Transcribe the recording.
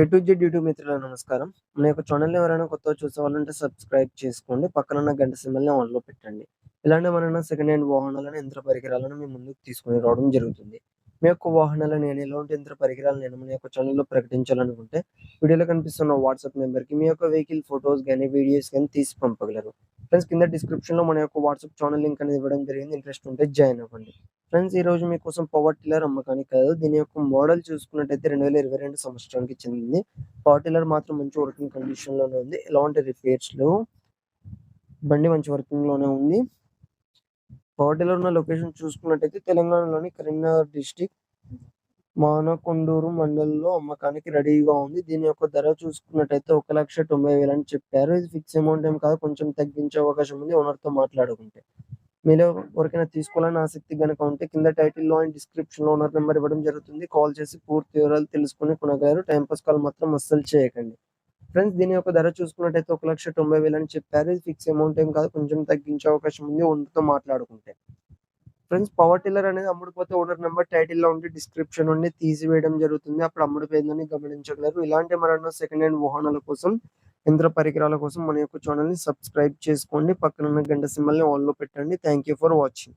A to Z YouTube మిత్రుల నమస్కారం. మన యొక్క ఛానల్ ఎవరైనా కొత్తగా చూసేవాళ్ళంటే సబ్స్క్రైబ్ చేసుకోండి. పక్కన ఉన్న గంట సిమ్మల్ని ఆన్లో పెట్టండి. ఇలాంటి మన సెకండ్ హ్యాండ్ వాహనాలను యంత్ర పరికరాలను మీ ముందుకు తీసుకుని రావడం జరుగుతుంది. మీ యొక్క వాహనాలు నేను ఎలాంటి యంత్ర పరికరాలు నేను మన యొక్క ఛానల్లో ప్రకటించాలనుకుంటే వీడియోలో కనిపిస్తున్న వాట్సాప్ నెంబర్కి మీ యొక్క వెహికల్ ఫొటోస్ కానీ వీడియోస్ కానీ తీసి పంపగలరు. ఫ్రెండ్స్ కింద డిస్క్రిప్షన్లో మన యొక్క వాట్సాప్ ఛానల్ లింక్ అనేది ఇవ్వడం జరిగింది. ఇంట్రెస్ట్ ఉంటే జాయిన్ అవ్వండి. ఫ్రెండ్స్ ఈ రోజు మీకోసం పవర్ టిల్లర్ అమ్మకానికి కాదు దీని యొక్క మోడల్ చూసుకున్నట్టయితే రెండు వేల ఇరవై రెండు సంవత్సరానికి చెందింది. పవర్ టిల్లర్ మాత్రం మంచి వర్కింగ్ కండిషన్లోనే ఉంది. ఎలాంటి రిపేర్స్ బండి మంచి వర్కింగ్లోనే ఉంది. పవర్ టిల్లర్ ఉన్న లొకేషన్ చూసుకున్నట్టయితే తెలంగాణలోని కరీంనగర్ డిస్టిక్ మానకొండూరు మండలంలో అమ్మకానికి రెడీగా ఉంది. దీని యొక్క ధర చూసుకున్నట్టయితే ఒక లక్ష తొంభై వేలు అని చెప్పారు. ఇది ఫిక్స్ అమౌంట్ ఏం కాదు కొంచెం తగ్గించే అవకాశం ఉంది. ఓనర్తో మాట్లాడుకుంటే. మీలో ఎవరికైనా తీసుకోవాలని ఆసక్తి కనుక ఉంటే కింద టైటిల్లో అండ్ డిస్క్రిప్షన్లో ఓనర్ నెంబర్ ఇవ్వడం జరుగుతుంది. కాల్ చేసి పూర్తి వివరాలు తెలుసుకుని కొనగలరు. టైం పాస్ కాల్ మాత్రం అస్సలు చేయకండి. ఫ్రెండ్స్ దీని యొక్క ధర చూసుకున్నట్టయితే ఒక లక్ష తొంభై వేలు అని చెప్పారు. ఇది ఫిక్స్ అమౌంట్ ఏం కాదు. కొంచెం తగ్గించే అవకాశం ఉంది. ఓనర్తో మాట్లాడుకుంటే. ఫ్రెండ్స్ పవర్ టిల్లర్ అనేది అమ్ముడుపోతే ఓనర్ నెంబర్ టైటిల్లో ఉండి డిస్క్రిప్షన్ నుండి తీసివేయడం జరుగుతుంది. అప్పుడు అమ్ముడుపోయిందని గమనించగలరు. ఇలాంటి మరెన్నో సెకండ్ హ్యాండ్ వాహనాల కోసం యంత్ర పరికరాల కోసం మన యొక్క ఛానల్ని సబ్స్క్రైబ్ చేసుకోండి. పక్కన ఉన్న గంట సింబల్ని ఆన్లో పెట్టండి. Thank you for watching